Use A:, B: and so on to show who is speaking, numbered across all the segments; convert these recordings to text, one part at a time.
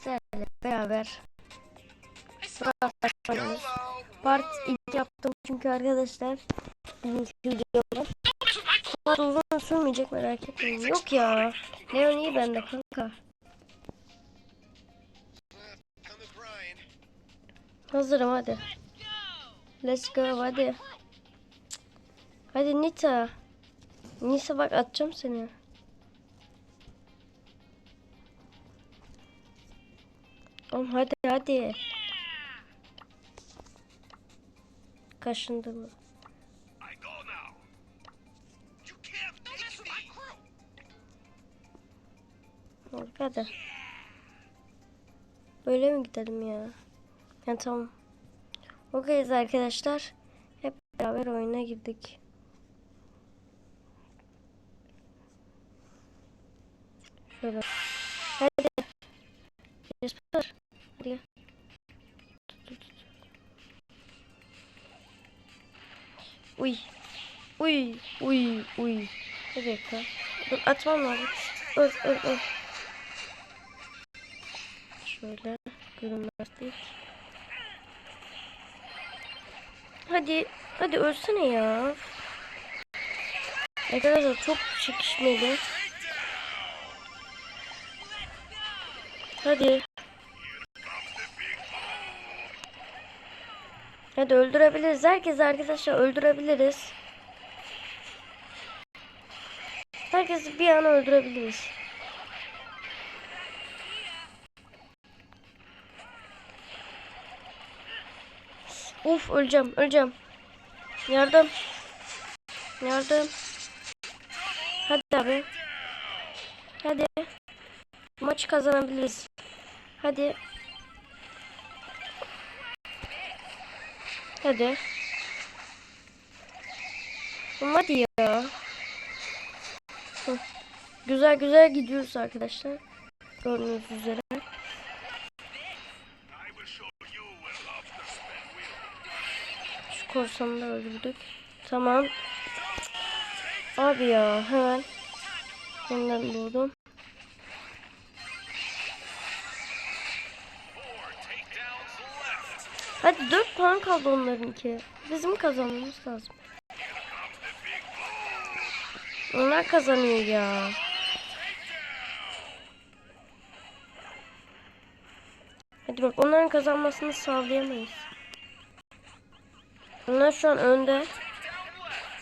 A: sizlerle beraber Brawl oynuyoruz. Part 2 yaptım çünkü arkadaşlar bugünkü videoda Part uzun sürmeyecek merak etmeyin. Yok ya. Leon iyi bende kanka. Hazırım hadi. Let's go hadi. Hadi Nita. Nisa bak atacağım seni. Oğlum hadi hadi. Kaşındı mı? Hadi. Böyle mi gidelim ya? Ya tamam. Okeyiz arkadaşlar. Hep beraber oyuna girdik. Şöyle. Jasper. Hadi gel. Tut, tut, tut. Uy. Uy. Uy. Uy. Bir dakika. Dur atmam lazım. Öl öl öl. Şöyle. Görünmezlik. Hadi. Hadi ölsene ya. Arkadaşlar çok çekişmeli. Hadi. Hadi öldürebiliriz. Herkes arkadaşlar öldürebiliriz. Herkesi bir an öldürebiliriz. Uf öleceğim öleceğim. Yardım. Yardım. Hadi abi. Hadi. Maçı kazanabiliriz. Hadi. Hadi. Hadi ya. Hı. Güzel güzel gidiyoruz arkadaşlar. Gördüğünüz üzere. Şu korsanı da öldürdük. Tamam. Abi ya hemen. Yeniden doğdum. Hadi 4 puan kaldı onlarınki. Bizim kazanmamız lazım. Onlar kazanıyor ya. Hadi bak onların kazanmasını sağlayamayız. Onlar şu an önde.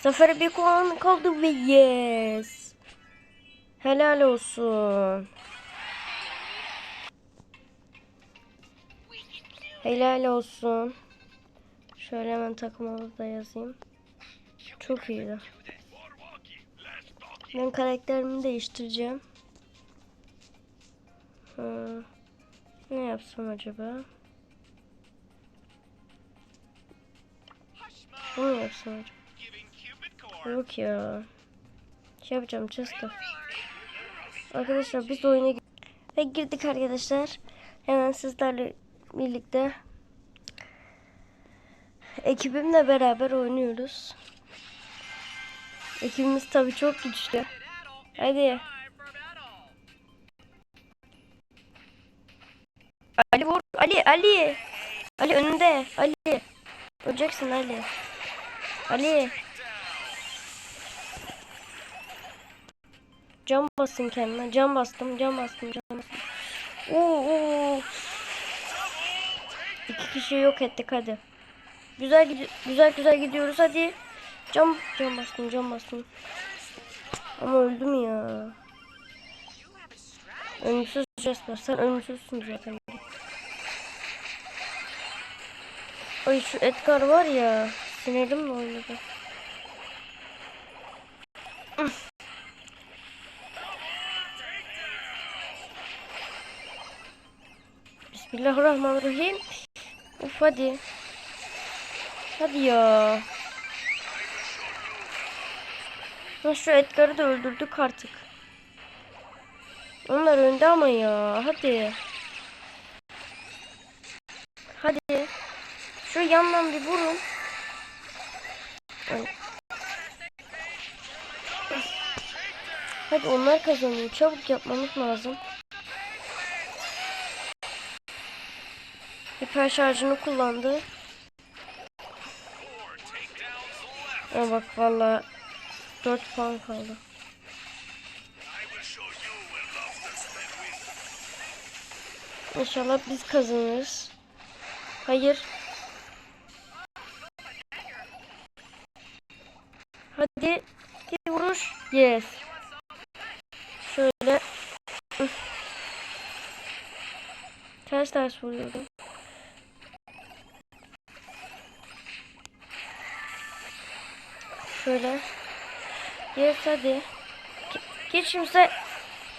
A: Zafere bir puan kaldı ve yes. Helal olsun. Helal olsun. Şöyle hemen takımımızı da yazayım. Çok iyiydi. Ben karakterimi değiştireceğim. Ha, ne yapsam acaba? Bunu yapsam acaba? Yok ya. Şey yapacağım Chester. Arkadaşlar biz oyuna gi- ve girdik arkadaşlar. Hemen sizlerle birlikte ekibimle beraber oynuyoruz. Ekibimiz tabii çok güçlü. Hadi. Ali vur. Ali Ali. Ali önünde. Ali. Öleceksin Ali. Ali. Cam basın kendine. Cam bastım. Cam bastım. Cam bastım. Oo, oo. İki kişi yok ettik hadi. Güzel güzel güzel gidiyoruz hadi. Cam cam bastım. Cam bastım. Ama öldüm ya. Ölümsüz Jasper. Sen ölümsüzsün zaten. Ay şu Edgar var ya. Sinirimle oynadı. Bismillahirrahmanirrahim. Uf hadi. Hadi ya. Ha, şu Edgar'ı da öldürdük artık. Onlar önde ama ya. Hadi. Hadi. Şu yandan bir vurun. Hadi onlar kazanıyor. Çabuk yapmamız lazım. Hiper şarjını kullandı. Ama bak valla 4 puan kaldı. İnşallah biz kazanırız. Hayır. Hadi. Bir vuruş. Yes. Şöyle. Ters ters vuruyordum. Şöyle. Yes hadi. Hiç kimse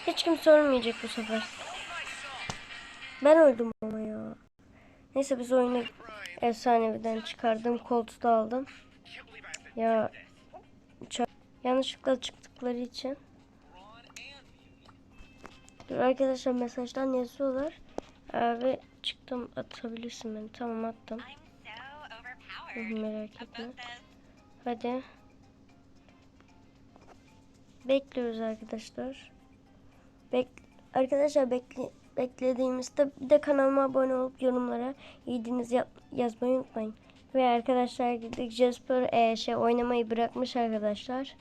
A: hiç kimse ölmeyecek bu sefer. Ben öldüm ama ya. Neyse biz oyunu efsaneviden çıkardım. Koltuğu aldım. Ya yanlışlıkla çıktıkları için. Dur arkadaşlar mesajdan yazıyorlar. Abi çıktım atabilirsin beni. Tamam attım.
B: So.
A: Merak etme. Hadi. Bekliyoruz arkadaşlar. Bek arkadaşlar bekle beklediğimizde bir de kanalıma abone olup yorumlara iyiliğiniz yap yazmayı unutmayın. Ve arkadaşlar gittik Jasper e, şey oynamayı bırakmış arkadaşlar.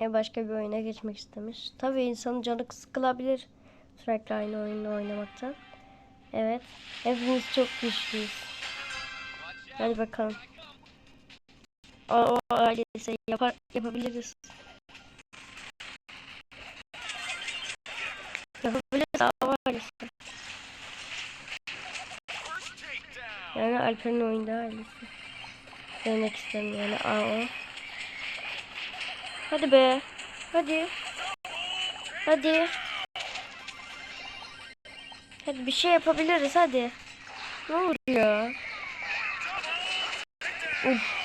A: E başka bir oyuna geçmek istemiş. Tabii insanın canı sıkılabilir sürekli aynı oyunu oynamaktan. Evet. Hepimiz çok güçlüyüz. Hadi bakalım. O, o ailesi yapar, yapabiliriz. Yapabiliriz.
C: First takedown.
A: Yani Alper'in oyunda ailesi. Demek isterim yani AO. Hadi be. Hadi. Hadi. Hadi bir şey yapabiliriz hadi. Ne olur ya. Uf.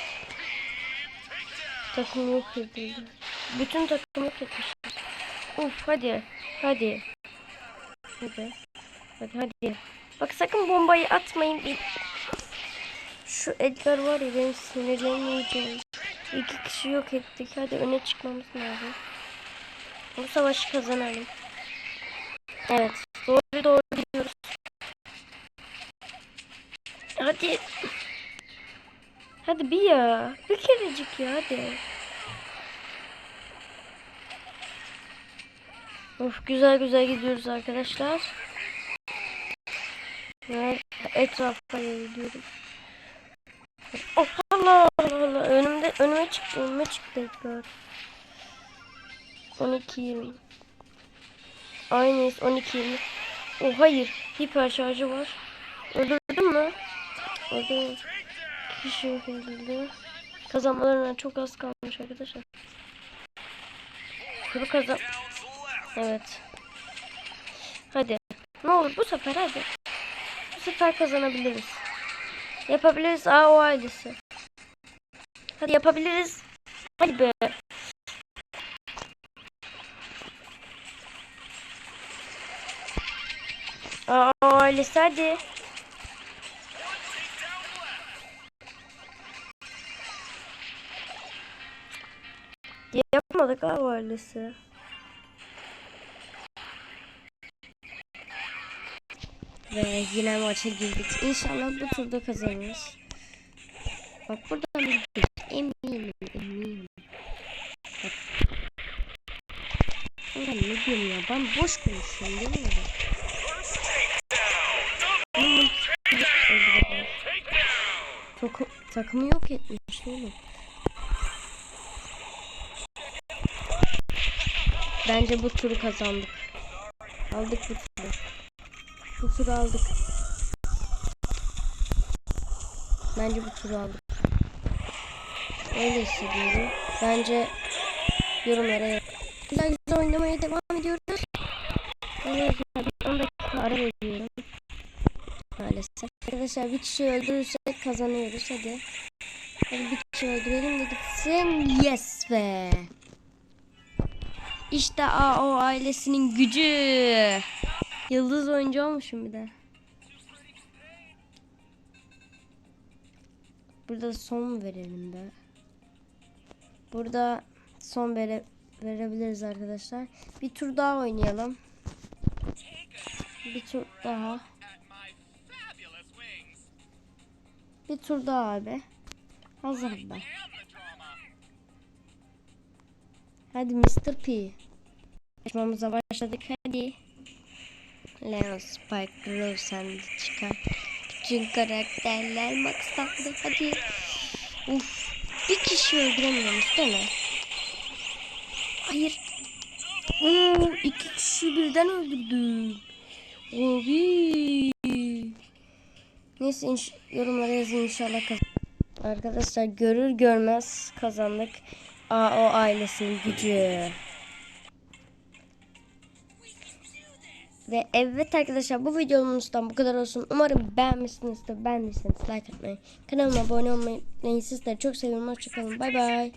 A: Takım yok edildi. Bütün takım yok etmişler. Uf hadi. Hadi. Hadi. Hadi hadi. Bak sakın bombayı atmayın. Şu Edgar var ya benim sinirlerimi yiyeceğim. İki kişi yok ettik. Hadi öne çıkmamız lazım. Bu savaşı kazanalım. Evet. Doğru doğru gidiyoruz. Hadi. Hadi bir ya. Bir kerecik ya hadi. Of güzel güzel gidiyoruz arkadaşlar. Ve etrafa gidiyorum. Oh Allah Allah önümde önüme çıktı önüme çıktı Edgar. 12 20. Aynıyız 12 20. Oh hayır hiper şarjı var. Öldürdün mü? Öldürdüm. Kişi yok edildi. Kazanmalarına çok az kalmış arkadaşlar. Şunu kazan. Evet. Hadi. Ne olur bu sefer hadi. Bu sefer kazanabiliriz. Yapabiliriz Aa o ailesi. Hadi yapabiliriz. Hadi be. Aa o ailesi hadi. Yapmadık abi o ailesi. Ve yine maça girdik. İnşallah bu turda kazanırız. Bak buradan bir eminim eminim. Bak. Ulan ne diyorum ya ben boş konuşuyorum değil mi? Takımı yok etmiş oğlum. Bence bu turu kazandık. Aldık bu turu. Bu turu aldık. Bence bu turu aldık. Öyle hissediyorum. Bence yorumlara yaz. Güzel güzel oynamaya devam ediyoruz. Bir 10 dakika ara veriyorum. Maalesef. Arkadaşlar bir kişi öldürürsek kazanıyoruz hadi. Hadi bir kişi öldürelim de gitsin. Yes be. İşte AO ailesinin gücü. Yıldız oyuncu olmuşum bir de. Burada son verelim be. Burada son vere verebiliriz arkadaşlar. Bir tur daha oynayalım. Bir tur daha. Bir tur daha abi. Hazırım ben. Hadi Mr. P. Açmamıza başladık hadi. Leon Spike Rose sen de çıkar. Bütün karakterler maksatlı hadi. Uf. Bir kişi öldüremiyormuş değil mi? Hayır. Oo, iki kişi birden öldürdüm. Abi. Neyse yorumlara yazın inşallah. Arkadaşlar görür görmez kazandık. AO ailesinin gücü. Ve evet arkadaşlar bu videomuzdan bu kadar olsun. Umarım beğenmişsinizdir. Beğendiyseniz like atmayı, kanalıma abone olmayı unutmayın. Sizleri çok seviyorum. Hoşçakalın. Bay bay.